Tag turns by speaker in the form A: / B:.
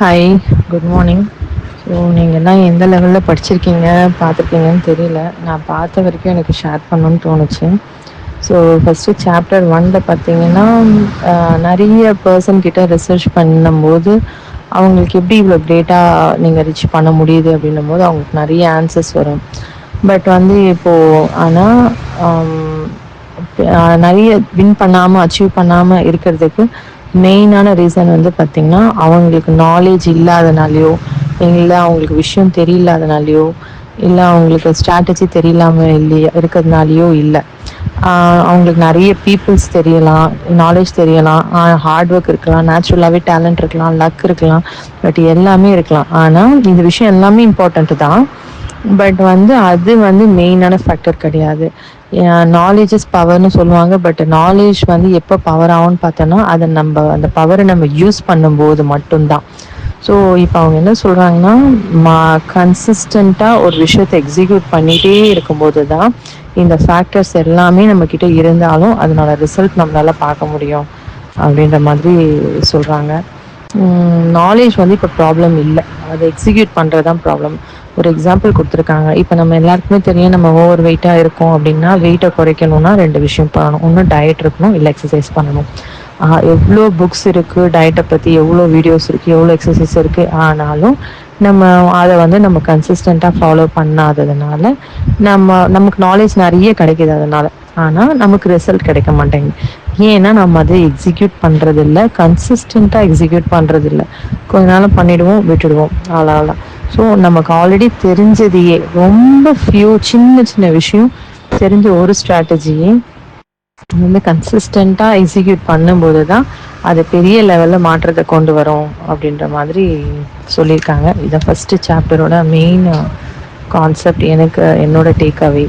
A: Hi good morning so நீங்கள்லாம் எந்த லெவலில் படிச்சிருக்கீங்க பார்த்துருக்கீங்கன்னு தெரியல. நான் பார்த்த வரைக்கும் எனக்கு ஷேர் பண்ணணும்னு தோணுச்சு. ஸோ ஃபஸ்ட்டு சாப்டர் ஒனில் பார்த்தீங்கன்னா நிறைய பர்சன் கிட்ட ரிசர்ச் பண்ணும்போது அவங்களுக்கு எப்படி இவ்வளோ டேட்டா நீங்கள் ரீச் பண்ண முடியுது அப்படின்னும் போது அவங்களுக்கு நிறைய ஆன்சர்ஸ் வரும். பட் வந்து இப்போது ஆனால் நிறைய வின் பண்ணாமல் அச்சீவ் பண்ணாமல் இருக்கிறதுக்கு மெயினான ரீசன் வந்து பார்த்திங்கன்னா அவங்களுக்கு நாலேஜ் இல்லாதனாலையோ இல்லை அவங்களுக்கு விஷயம் தெரியலாதனாலையோ இல்லை அவங்களுக்கு ஸ்ட்ராட்டஜி தெரியலாம இல்லையா இருக்கிறதுனாலையோ இல்லை. அவங்களுக்கு நிறைய பீப்புள்ஸ் தெரியலாம் நாலேஜ் தெரியலாம் ஹார்ட் ஒர்க் இருக்கலாம் நேச்சுரலாகவே டேலண்ட் இருக்கலாம் லக் இருக்கலாம் பட் எல்லாமே இருக்கலாம். ஆனால் இந்த விஷயம் எல்லாமே இம்பார்ட்டண்ட்டு தான். பட் வந்து அது வந்து மெயினான ஃபேக்டர் கிடையாது. நாலேஜ் இஸ் பவர்னு சொல்லுவாங்க. பட் நாலேஜ் வந்து எப்போ பவர் ஆகும்னு பார்த்தோன்னா அதை நம்ம அந்த பவரை நம்ம யூஸ் பண்ணும்போது மட்டும்தான். ஸோ இப்போ அவங்க என்ன சொல்கிறாங்கன்னா மா கன்சிஸ்டண்ட்டாக ஒரு விஷயத்தை எக்ஸிக்யூட் பண்ணிகிட்டே இருக்கும்போது தான் இந்த ஃபேக்டர்ஸ் எல்லாமே நம்மக்கிட்ட இருந்தாலும் அதனோட ரிசல்ட் நம்மளால் பார்க்க முடியும். அப்படின்ற மாதிரி சொல்கிறாங்க நாலேஜ் வந்து இப்போ ப்ராப்ளம் இல்லை. அதை எக்ஸிக்யூட் பண்ணுறது தான் ப்ராப்ளம் ஒரு எக்ஸாம்பிள் கொடுத்துருக்காங்க. இப்போ நம்ம எல்லாருக்குமே தெரியும் நம்ம ஓவர் வெயிட்டாக இருக்கோம் அப்படின்னா வெயிட்டை குறைக்கணும்னா ரெண்டு விஷயம் பண்ணணும். ஒன்று டயட் இருக்கணும் இல்லை எக்ஸசைஸ் பண்ணணும். ஆஹ் எவ்வளோ புக்ஸ் இருக்குது டயட்டை பற்றி எவ்வளோ வீடியோஸ் இருக்குது எவ்வளோ எக்ஸசைஸ் இருக்குது ஆனாலும் நம்ம அதை வந்து நம்ம கன்சிஸ்டண்ட்டாக ஃபாலோ பண்ணாததுனால நம்ம நமக்கு நாலேஜ் நிறைய கிடைக்குது அதனால. ஆனால் நமக்கு ரிசல்ட் கிடைக்க மாட்டேங்குது. ஏன்னா நம்ம அதை எக்ஸிக்யூட் பண்ணுறது இல்லை கன்சிஸ்டண்ட்டாக எக்ஸிக்யூட் பண்ணுறது இல்லை கொஞ்ச நாள் பண்ணிடுவோம் விட்டுடுவோம் அவ்வளோதான் ஸோ நமக்கு ஆல்ரெடி தெரிஞ்சதையே ரொம்ப ஃபியூ சின்ன சின்ன விஷயம் தெரிஞ்ச ஒரு ஸ்ட்ராட்டஜியே வந்து கன்சிஸ்டண்ட்டாக எக்ஸிக்யூட் பண்ணும்போது தான் அது பெரிய லெவலில் மாற்றத்தை கொண்டு வரும் அப்படின்ற மாதிரி சொல்லியிருக்காங்க. இதை ஃபஸ்ட்டு சாப்டரோட மெயின் கான்செப்ட் எனக்கு என்னோட டேக் அவே